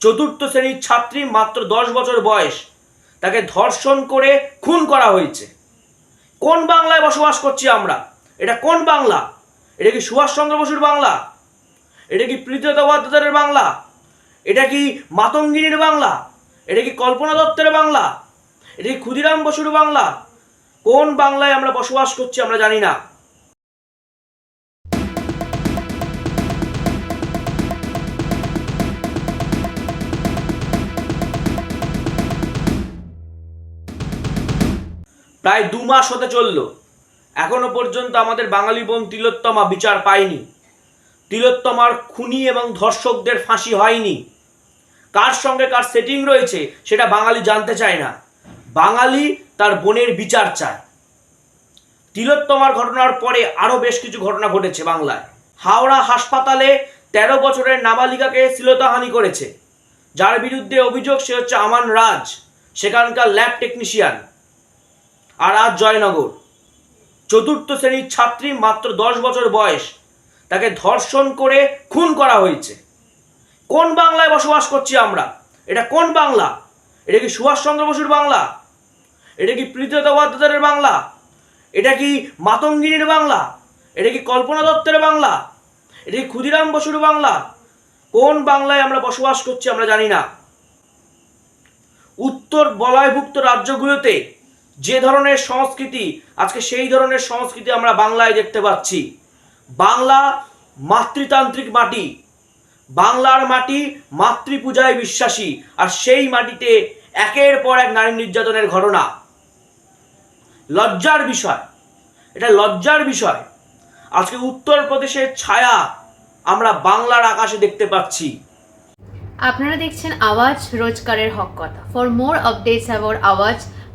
চতুর্থ শ্রেণির ছাত্রী মাত্র দশ বছর বয়স। তাকে ধর্ষণ করে খুন করা হয়েছে। কোন বাংলায় বসবাস করছি আমরা? এটা কোন বাংলা? এটা কি সুভাষচন্দ্র বসুর বাংলা? এটা কি বন্দ্যোপাধ্যায়ের বাংলা? এটা কি মাতঙ্গিনীর বাংলা? এটা কি কল্পনা দত্তের বাংলা? এটা কি ক্ষুদিরাম বসুর বাংলা? কোন বাংলায় আমরা বসবাস করছি আমরা জানি না। প্রায় দু মাস হতে চলল। এখনও পর্যন্ত আমাদের বাঙালি বোন তিলোত্তমা বিচার পায়নি। তিলোত্তমার খুনি এবং ধর্ষকদের ফাঁসি হয়নি। কার সঙ্গে কার সেটিং রয়েছে সেটা বাঙালি জানতে চায় না। বাঙালি তার বোনের বিচার চায়। তিলোত্তমার ঘটনার পরে আরও বেশ কিছু ঘটনা ঘটেছে বাংলায়। হাওড়া হাসপাতালে তেরো বছরের নাবালিকাকে শ্লীলতাহানি করেছে। যার বিরুদ্ধে অভিযোগ সে হচ্ছে আমান রাজ, সেখানকার ল্যাব টেকনিশিয়ান আর আজ জয়নগর। চতুর্থ শ্রেণির ছাত্রী মাত্র দশ বছর বয়স। তাকে ধর্ষণ করে খুন করা হয়েছে। কোন বাংলায় বসবাস করছি আমরা? এটা কোন বাংলা? এটা কি সুভাষচন্দ্র বসুর বাংলা? এটা কি বন্দ্যোপাধ্যায়ের বাংলা? এটা কি মাতঙ্গিনীর বাংলা? এটা কি কল্পনা দত্তের বাংলা? এটা কি ক্ষুদিরাম বসুর বাংলা? কোন বাংলায় আমরা বসবাস করছি আমরা জানি না। উত্তর বলয়ভুক্ত রাজ্যগুলোতে যে ধরনের সংস্কৃতি, আজকে সেই ধরনের সংস্কৃতি আমরা বাংলায় দেখতে পাচ্ছি। বাংলা মাতৃতান্ত্রিক মাটি। বাংলার মাটি মাতৃপূজায় বিশ্বাসী, আর সেই মাটিতে একের পর এক নারী নির্যাতনের ঘটনা। লজ্জার বিষয়, এটা লজ্জার বিষয়। আজকে উত্তরপ্রদেশের ছায়া আমরা বাংলার আকাশে দেখতে পাচ্ছি। আপনারা দেখছেন আওয়াজ রোজকারের হক কথা। For more updates about Awaaz